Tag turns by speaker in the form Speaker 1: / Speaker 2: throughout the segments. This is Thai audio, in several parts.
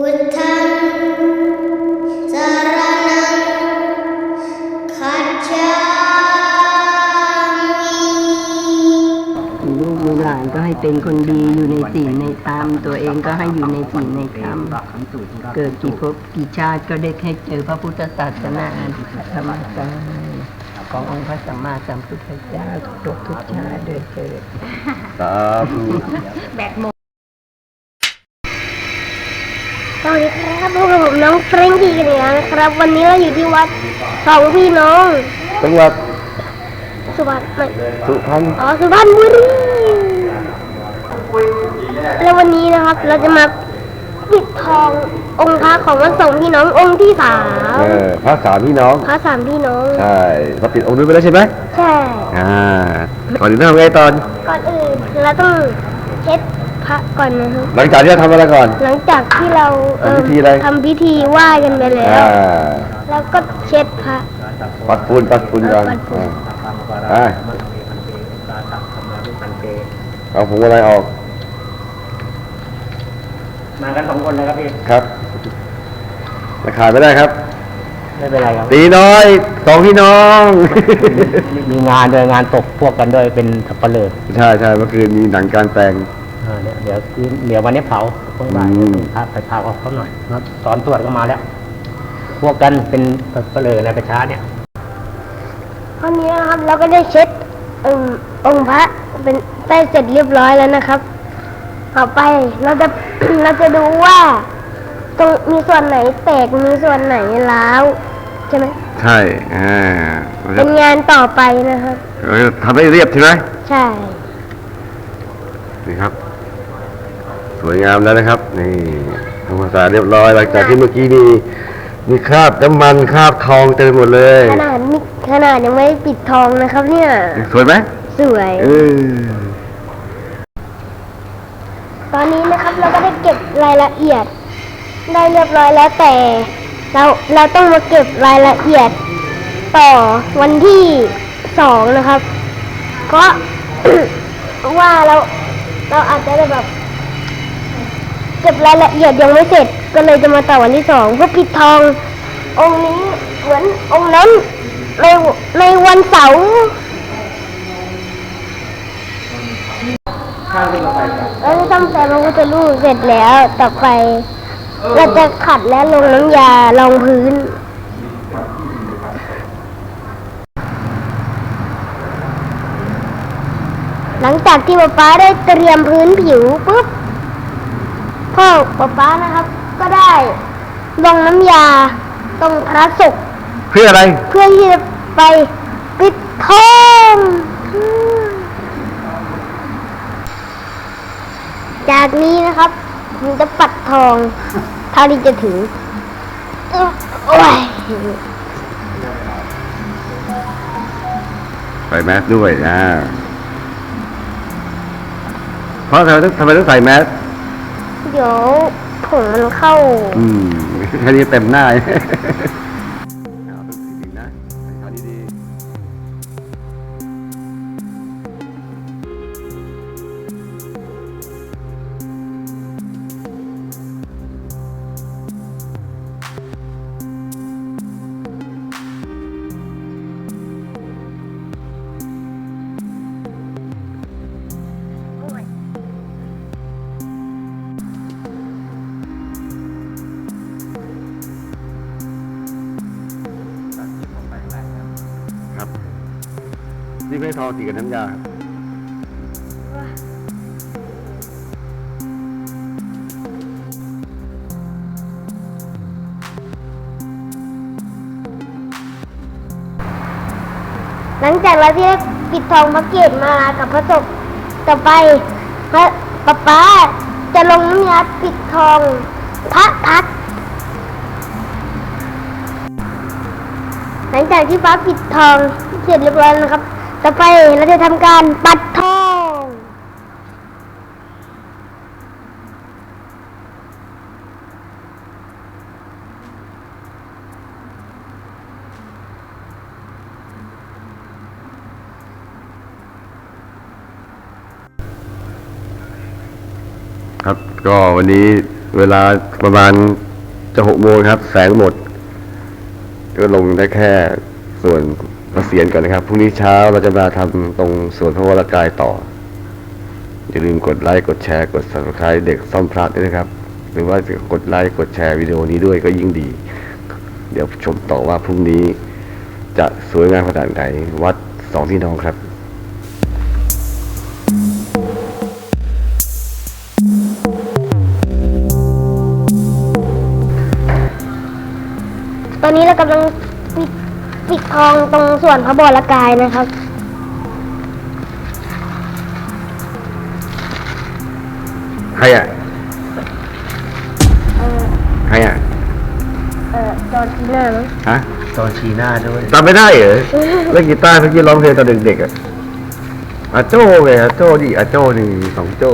Speaker 1: พุทธังสารนังคัจฉามิ
Speaker 2: ลูกมีหลานก็ให้เป็นคนดีอยู่ในศีลในธรรมตัวเองก็ให้อยู่ในศีลในธรรมเกิดกี่ภพกี่ชาติก็ได้ให้เจอพระพุทธศาสนาธรรมกายขององค์พระสัมมาสัมพุทธเจ้าทุกทุกชาติด้วยเถิด
Speaker 3: สาธุ
Speaker 1: ส วัสดีครับพวกบผมน้องเฟรนกี้กันอีกแล้วนะครับ วันนี้เราอยู่ที่วัดสองพี่น้อง
Speaker 3: จังหวัด
Speaker 1: สุพรรณไม่
Speaker 3: สุพรรณ
Speaker 1: อ๋อสุพรรณบุรีแล้ววันนี้นะครับเราจะมาปิดทององค์พระของวัดสองพี่น้ององค์ที่สาม
Speaker 3: เออพระสามพี่น้อง
Speaker 1: พระสามพี่น้อง
Speaker 3: ใช่เราปิดองค์นู้นไปแล้วใช่ไหม
Speaker 1: ใช่
Speaker 3: อ่าก่อนอื่นต้องทำไงตอน
Speaker 1: ก่อนอื่นเราต้องเช็ด พระก่อนนะครับ
Speaker 3: หลังจากที่เราทำอะไรก่อน
Speaker 1: หลังจากที่เราเอิ่ม
Speaker 3: ทำพิธีอะไร
Speaker 1: ทำพิธีไหว้กันไปแล้ว
Speaker 3: อ่า
Speaker 1: แล้วก็เช็ดพระ
Speaker 3: ปัดปูนปัดปูนก่อน
Speaker 1: ปัดปูน
Speaker 3: อ่าเอาผงอะไรออก
Speaker 4: มากันสองคนเลยครับพี่
Speaker 3: ครับราคายไม่ได้ครับ
Speaker 4: ไม่เป็นไรครับ
Speaker 3: ตีน้อยสองพี่น้อง
Speaker 4: มีงานด้วยงานตกพวกกันด้วยเป็นสับปะเลอ
Speaker 3: ใช่ใช่เมื่อคืนมีหนังกลารแปลง
Speaker 4: อ่า เนี่ยเดี๋ยวเดี๋ยววันนี้เผาเพิ่งบ่าย
Speaker 3: อืม
Speaker 4: พาไปเผาเอาเขาหน่อยครับตอนตรวจก็มาแล้ว พวกกันเป็นสับปะเลอในประชาเนี่ย
Speaker 1: วันนี้นะครับเราก็ได้เช็ดเอิ่มองค์พระเป็นได้เสร็จเรียบร้อยแล้วนะครับ ต่อไปเราจะ เราจะดูว่าตรงมีส่วนไหนแตกมีส่วนไหนร้าวใช่ไหม
Speaker 3: ใช่อ่าเราจะ
Speaker 1: เป็นงานต่อไปนะครับ
Speaker 3: เราจะทำให้เรียบใช่ไหม
Speaker 1: ใช่
Speaker 3: นี่ครับส วยงามแล้วนะครับ นี่ทำความสะอาดเรียบร้อยหลังจากที่เมื่อกี้มีมีคราบน้ำมันคราบทองเต็มไปหมดเลย
Speaker 1: ขนาดมีขนาดยังไม่ปิดทองนะครับ เนี่ย
Speaker 3: สวยไหม
Speaker 1: สวย
Speaker 3: เออ
Speaker 1: ตอนนี้นะครับเราก็ได้เก็บรายละเอียด ได้เรียบร้อยแล้วแต่ เราเราต้องมาเก็บรายละเอียด ต่อวันที่สองนะครับเพราะว่าเราเราอาจจะได้แบบ เก็บรายละเอียดยังไม่เสร็จ ก็เลยจะมาต่อวันที่สองเพื่อปิดทอง องค์นี้เหมือนองค์นั้นในในวันเสาร์เราจะทำแสงพระพุทธรูปเสร็จแล้ว ต่อไป เราจะขัดและลงน้ำยารองพื้นหลังจากที่ป๊าป๊าได้เตรียมพื้นผิวปุ๊บ พ่อป๊าป๊านะครับ ก็ได้ลงน้ำยาตรงพระศพ
Speaker 3: เพื่ออะไร
Speaker 1: เพื่อที่จะไปปิดทองจากนี้นะครับผมจะปัดทองเท่าที่จะถึงโอ้ย
Speaker 3: ใส่แมสด้วยอ่าเพราะทำไมต้องทำไมต้องใส่แมส
Speaker 1: เดี๋ยวผงมันเข้า
Speaker 3: อืมแค่นี้เต็มหน้าเอาต้องดีๆนะใส่ขาดีๆ ไม่ทองสีกับน้ำยาครับ
Speaker 1: หลังจากเราที่ได้ปิดทองพระเกศมากับพระศพต่อไปพระป๊าป๊าจะลงน้ำยาปิดทองพระพักหลังจากที่ฟ้าปิดทองเสร็จเรียบร้อยแล้วนะครับ ต่อไปเราจะทำการปัดทอง
Speaker 3: ครับก็วันนี้เวลาประมาณจะหกโมงครับ แสงหมด ก็ลงได้แค่ส่วน เกษียณก่อนนะครับ พรุ่งนี้เช้าเราจะมาทำตรงส่วนพระวรากายต่อ อย่าลืมกดไลค์กดแชร์กด subscribe เด็กซ่อมพระด้วยนะครับ หรือว่ากดไลค์กดแชร์วิดีโอนี้ด้วยก็ยิ่งดี เดี๋ยวชมต่อว่าพรุ่งนี้ จะสวยงามขนาดไหนวัดสองพี่น้องครับ
Speaker 1: ตอนนี้เรากำลังปิด ปิดทองตรงส่วนพระบรกายนะครับ
Speaker 3: ใครอะ
Speaker 1: เออ
Speaker 3: ใครอะ
Speaker 1: เออจอร์จีน่ามั้ง
Speaker 3: ฮะ
Speaker 4: ตอนชีหน้าด้วย
Speaker 3: จำไม่ได้เหรอเล่นกีตาร์เมื่อกี้ร้องเพลงตอนเด็กๆอะอาโจ้ไงอาโจ้ดิอาโจ้นี่มีสองโจ้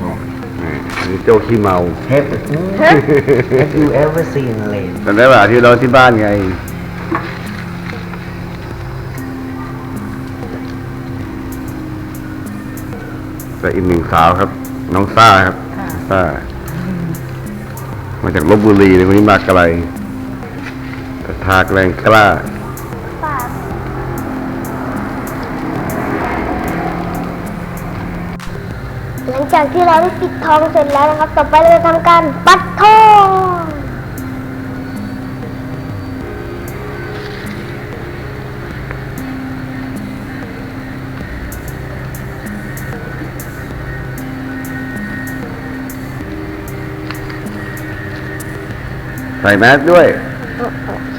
Speaker 3: อืมมีโจ้ขี้เมา
Speaker 4: Have Have you ever seen rain
Speaker 3: จำได้ป่ะที่ร้องที่บ้านไง แต่อีกหนึ่งสาวครับ น้องซ่าครับซ่า มาจากลบบุรีเลยวันนี้มาไกลกระทากแรงกล้า
Speaker 1: หลังจากที่เราได้ปิดทองเสร็จแล้วนะครับ ต่อไปเราจะทำการปัดทอง
Speaker 3: ใส่แมสด้วย
Speaker 1: โอโอเค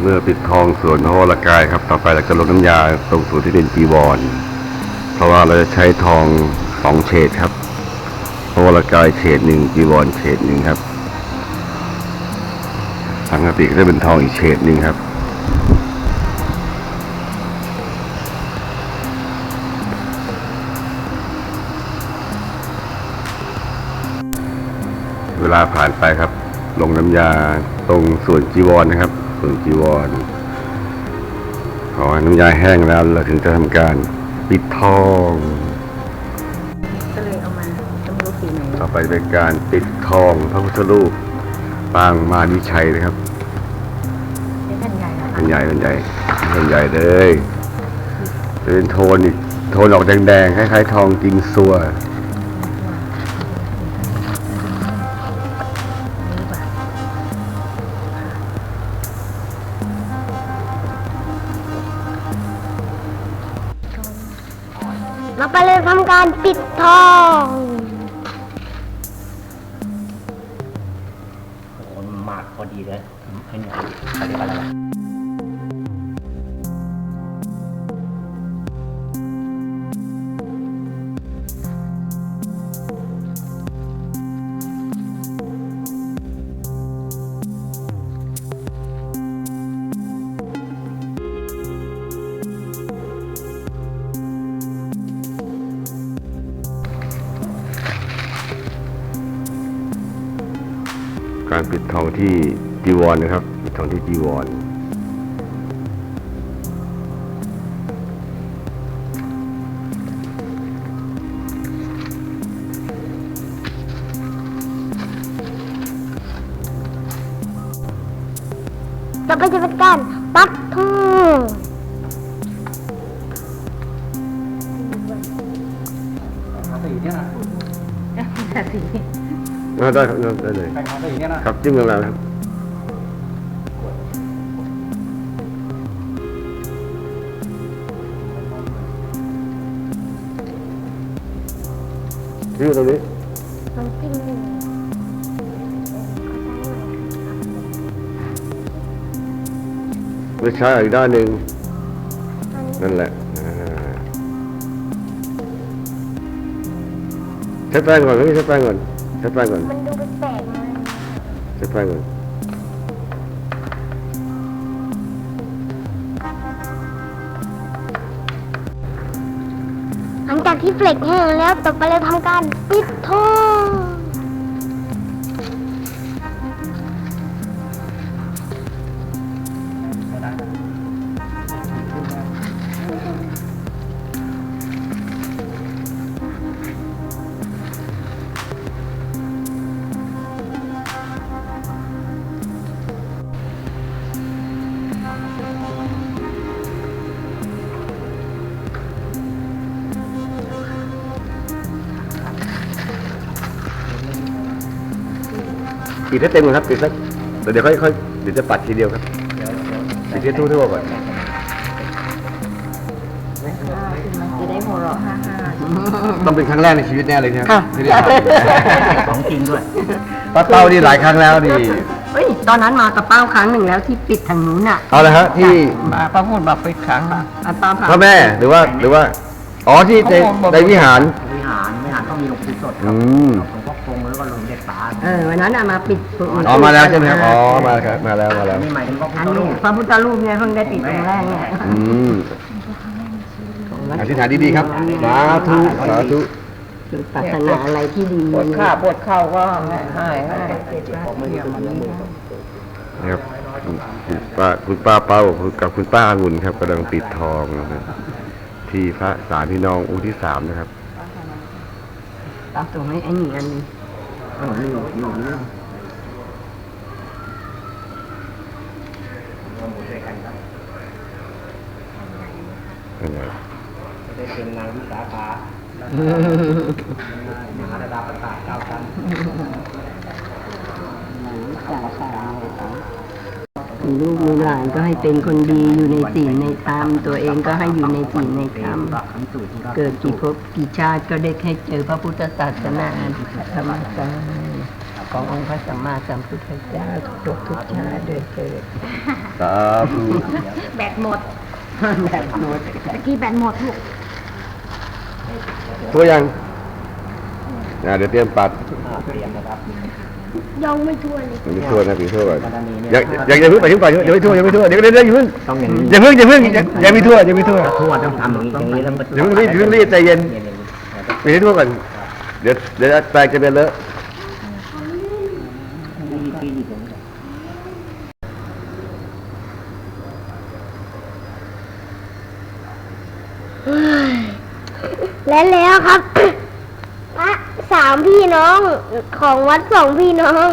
Speaker 3: เมื่อปิดทองส่วนพระวรกายครับ ต่อไปเราจะลงน้ำยาตรงส่วนที่เป็นจีวร เพราะว่าเราจะใช้ทองสองเฉดครับพระวรกายเฉดหนึ่งจีวรเฉดหนึ่งครับ สังกติก็จะเป็นทองอีกเฉดหนึ่งครับ เวลาผ่านไปครับ ลงน้ำยาตรงส่วนจีวรนะครับ ส่วนจีวรพอน้ำยาแห้งแล้วเราถึงจะทำการปิดทอง
Speaker 2: ก็เลยเอามาต้องรู้สีไหน
Speaker 3: ต่อไปเป็นการปิดทองพระพุทธรูป ปางมานิชัยนะครับ
Speaker 2: เป็นแผ่นใหญ่เหรอ
Speaker 3: แผ่นใหญ่แผ่นใหญ่แผ่นใหญ่เลยเป็นโทนอีกโทนออกแดงๆคล้ายๆทองจริงซัว
Speaker 1: เราไปเลยทำการปิดทอง
Speaker 4: มากพอดีเลยใการ
Speaker 3: ปิดทองที่จีวรนะครับปิดทองที่จีวร
Speaker 1: ต่อไปจะเป็นการปัดทอง
Speaker 4: สีเนี่ยนะ
Speaker 2: แต่สี
Speaker 3: ได้ได้ครับได้เลย
Speaker 4: แป้งสีเนี่ยนะครับ
Speaker 3: จิ้มลงแล้วครับจิ้มตรงนี้
Speaker 1: ลองจิ้มดู
Speaker 3: ไม่ใช่อีกด้านหนึ่ง
Speaker 1: อันนี้
Speaker 3: นั่นแหละอ่าใช้แป้งก่อนไม่ใช้แป้งก่อนใช้แป้งก่อน
Speaker 1: มันดูแปลกๆนะ
Speaker 3: ใช้แป้งก่อน
Speaker 1: หลังจากที่เฟลกแห้งแล้วต่อไปเราทำการปิดท่อ
Speaker 3: ปิดให้เต็มก่อนครับปิดสักเดี๋ยวเดี๋ยวค่อยค่อยเดี๋ยวจะปัดทีเดียวครับปิดให้ทั่วๆก่อน
Speaker 2: จะได้หัวเราะฮ่า
Speaker 3: ต้องเป็นครั้งแรกในชีวิตแน่เลยนะครับ
Speaker 2: ค่ะ
Speaker 3: ที่ได้ท
Speaker 4: ของจริงด้วยำ
Speaker 3: ป้าเป้านี่หลายครั้งแล้วนี่
Speaker 2: เฮ้ยตอนนั้นมากับเป้าครั้งหนึ่งแล้วที่ปิดทางนู้นอะ
Speaker 3: เอาละฮะที่
Speaker 2: มาป้าพูดบอกปิดครั้งอะป้าผ่าน
Speaker 3: พระแม่หรือว่าหรือว่า อ๋อที่ในในวิหาร
Speaker 4: วิหารวิหารต้องมีหลวงปู่สดค
Speaker 3: อื
Speaker 4: รับ วงเด็ดตา
Speaker 2: เออวันนั้นอะมาปิด
Speaker 3: อ๋อมาแล้วใช่ไหมครับอ๋อมาครับมาแล้วมาแล้ว
Speaker 4: นี่หมายถึงพระพุท
Speaker 2: อัน
Speaker 4: ธรู
Speaker 2: นี้
Speaker 4: ป
Speaker 2: พระพุทธรูปเนี่ยเพิ่งได้ปิดองค์แรกเนี่ย
Speaker 3: อืมอธิษฐานดีๆครับสาธุสาธุ
Speaker 2: คือปรารถนาอะไรที่ดี
Speaker 5: ปวดขาปวดเข่าก็หายง่าย
Speaker 3: นะครับคุณป้าคุณป้าเป้ากับคุณป้าองุ่นครับกำลังปิดทองนะครับที่พระสามพี่น้ององค์ที่สามนะครับ
Speaker 2: ตามตัวให้ไอ้หนึ่ง อันนี้
Speaker 3: นะครับ
Speaker 4: ได้เป็นนางวิสาขามหาดาประกาศเก้าชั้น
Speaker 2: มีลูกมีหลานก็ให้เป็นคนดีอยู่ในศีลในธรรมตัวเองก็ให้อยู่ในศีลในธรรมเกิดกี่ภพกี่ชาติก็ได้ให้เจอพระพุทธศาสนาธรรมกายขององค์พระสัมมาสัมพุทธเจ้าทุกทุกชาติด้วยเกิด
Speaker 3: สาธุ
Speaker 5: แบตหมด
Speaker 2: แบบหมด
Speaker 5: ตะกี้แบตหมดลูก
Speaker 3: ทั่วยังเดี๋ยวเตรียมปัด
Speaker 4: เตรียมนะครับ
Speaker 1: ยังไม่ทั่วเลย
Speaker 3: ยังไม่ทั่วนะปีทั่วก่อนยังยังยังไม่ไปถึงก่อนยังไม่ทั่วยังไม่ทั่วเดี๋ยวเดี๋ยวเดี๋ยวอย่าเพิ่ง
Speaker 4: ต้องอย่างนี้
Speaker 3: อย่าเพิ่งอย่าเพิ่งยังยังไม่ทั่วยังไม่ทั่ว
Speaker 4: ทั่วต้องทำอย่างนี้อย่างนี้แล้วมัน
Speaker 3: อย่าเพิ่งรีบอย่าเพิ่งรีบใจเย็นปีให้ทั่วก่อนเดี๋ยวเดี๋ยวแปลงจะเป็นเลอะ
Speaker 1: และแล้วครับพระสามพี่น้องของวัดสองพี่น้อง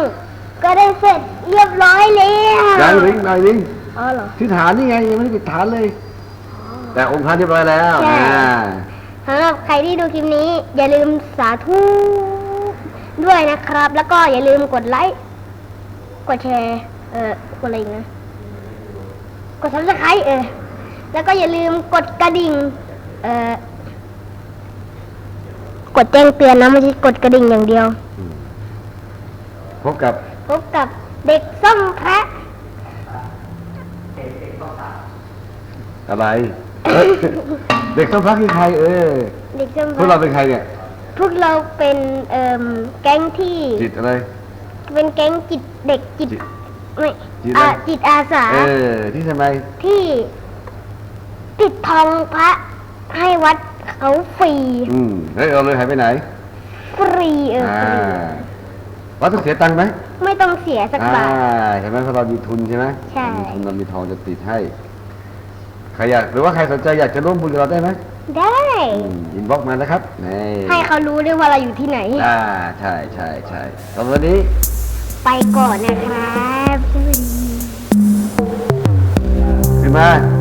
Speaker 1: ก็ได้เสร็จเรียบร้อยแล้ว
Speaker 3: ยังลิงหน่อยลิง
Speaker 1: อ๋อเหรอ
Speaker 3: ที่ฐานนี่ไงยังไม่ได้ปิดฐานเลย แต่องค์พระเรียบร้อยแล้ว
Speaker 1: ใช่
Speaker 3: อ่า
Speaker 1: สำหรับใครที่ดูคลิปนี้ อย่าลืมสาธุด้วยนะครับ แล้วก็อย่าลืมกดไลค์กดแชร์เออกดอะไรอีกนะกดซับสไครต์เออแล้วก็อย่าลืมกดกระดิ่ง เออ กดแจ้งเตือนนะไม่ใช่กดกระดิ่งอย่างเดียว
Speaker 3: พบกับ
Speaker 1: พบกับเด็กส้มแพะ
Speaker 3: อะไร เด็กต้องพักคือใคร เออ
Speaker 1: เด็กส้ม
Speaker 3: พวกเรา
Speaker 1: แพะ
Speaker 3: เป็นใครเนี่ย
Speaker 1: พวกเราเป็นเอ่มแก๊งที่
Speaker 3: จิตอะไร
Speaker 1: เป็นแก๊งจิตเด็กจิต
Speaker 3: จิต
Speaker 1: ไม่
Speaker 3: จิต
Speaker 1: อ่า
Speaker 3: อะไร
Speaker 1: จิตอาสา
Speaker 3: เออ ที่ทำไม
Speaker 1: ที่ติดทองพระให้วัด เขาฟรี
Speaker 3: อืมเฮ้ยเราเลยหายไปไหน
Speaker 1: ฟรีเออ
Speaker 3: อ่า
Speaker 1: ฟรี
Speaker 3: วัดต้องเสียตังค์ไหม
Speaker 1: ไม่ต้องเสียสัก
Speaker 3: อ่า
Speaker 1: บาท
Speaker 3: ใช่ไหมเพราะเรามีทุนใช่ไหม
Speaker 1: ใช่
Speaker 3: เรามีทุนเรามีทองจะติดให้ใครอยากหรือว่าใครสนใจอยากจะร่วมบุญกับเราได้ไหม
Speaker 1: ได้
Speaker 3: อินบ็อกมานะครับนี่
Speaker 1: ให้เขารู้ด้วยว่าเราอยู่ที่ไหน
Speaker 3: อ่าใช่ใช่ใช่ตอนวันนี้
Speaker 1: ไปก่อนนะครับสวัสดี
Speaker 3: ขึ้นมา